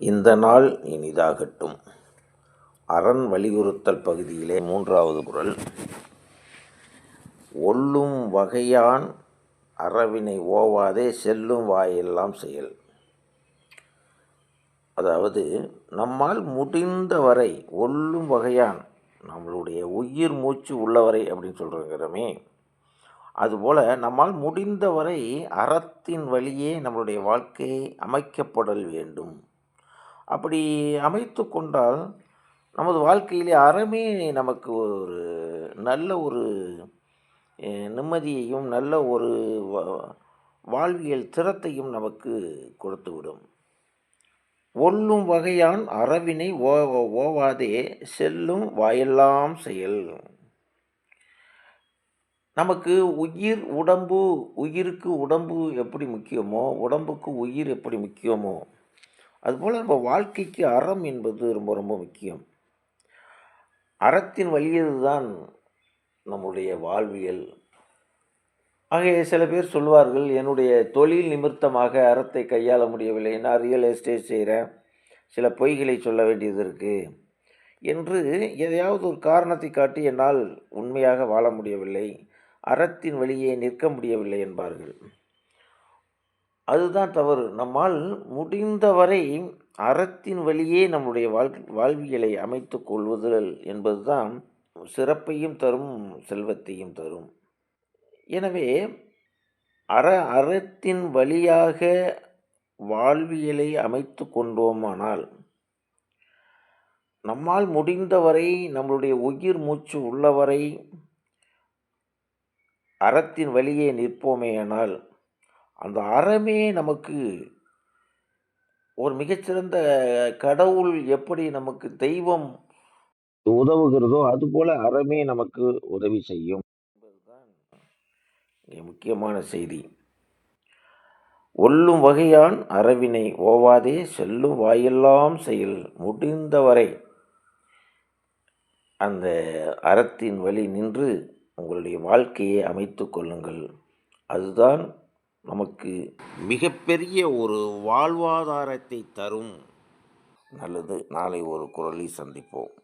இந்த நாள் இனிதாகட்டும். அரண் வலியுறுத்தல் பகுதியிலே மூன்றாவது குரல். ஒல்லும் வகையான் அறவினை ஓவாதே செல்லும் வாயெல்லாம் செயல். அதாவது நம்மால் முடிந்த வரை ஒல்லும் வகையான் நம்மளுடைய உயிர் மூச்சு உள்ளவரை அப்படின்னு சொல்கிறோங்கிறமே அதுபோல் நம்மால் முடிந்தவரை அறத்தின் வழியே நம்மளுடைய வாழ்க்கையை அமைக்கப்படல் வேண்டும். அப்படி அமைத்து கொண்டால் நமது வாழ்க்கையிலே அறமே நமக்கு ஒரு நல்ல ஒரு நிம்மதியையும் நல்ல ஒரு வாழ்வியல் திறத்தையும் நமக்கு கொடுத்துவிடும். ஒல்லும் வகையான் அறவினை ஓ ஓவாதே செல்லும் வாயெல்லாம் செயல். நமக்கு உயிர் உடம்பு உயிருக்கு உடம்பு எப்படி முக்கியமோ உடம்புக்கு உயிர் எப்படி முக்கியமோ அதுபோல் நம்ம வாழ்க்கைக்கு அறம் என்பது ரொம்ப ரொம்ப முக்கியம். அறத்தின் வழியது தான் நம்முடைய வாழ்வியல். ஆக சில பேர் சொல்வார்கள் என்னுடைய தொழில் நிமித்தமாக அறத்தை கையாள முடியவில்லை. நான் ரியல் எஸ்டேட் செய்கிறேன் சில பொய்களை சொல்ல வேண்டியது இருக்குது என்று எதையாவது ஒரு காரணத்தை காட்டி என்னால் உண்மையாக வாழ முடியவில்லை. அறத்தின் வழியே நிற்க முடியவில்லை என்பார்கள். அதுதான் தவறு. நம்மால் முடிந்தவரை அறத்தின் வழியே நம்முடைய வாழ் வாழ்வியலை அமைத்து கொள்வதல் என்பதுதான் சிறப்பையும் தரும் செல்வத்தையும் தரும். எனவே அற அறத்தின் வழியாக வாழ்வியலை அமைத்து கொண்டோமானால் நம்மால் முடிந்தவரை நம்மளுடைய உயிர் மூச்சு உள்ளவரை அறத்தின் வழியே நிற்போமேயானால் அந்த அறமே நமக்கு ஒரு மிகச்சிறந்த கடவுள் எப்படி நமக்கு தெய்வம் உதவுகிறதோ அதுபோல அறமே நமக்கு உதவி செய்யும். என்பதுதான் முக்கியமான செய்தி. ஒல்லும் வகையான் அறவினை ஓவாதே செல்லும் வாயெல்லாம் செயல் முடிந்தவரை. அந்த அறத்தின் வழி நின்று உங்களுடைய வாழ்க்கையை அமைத்து கொள்ளுங்கள். அதுதான் நமக்கு மிகப்பெரிய ஒரு வாழ்வாதாரத்தை தரும். நல்லது. நாளை ஒரு குரலை சந்திப்போம்.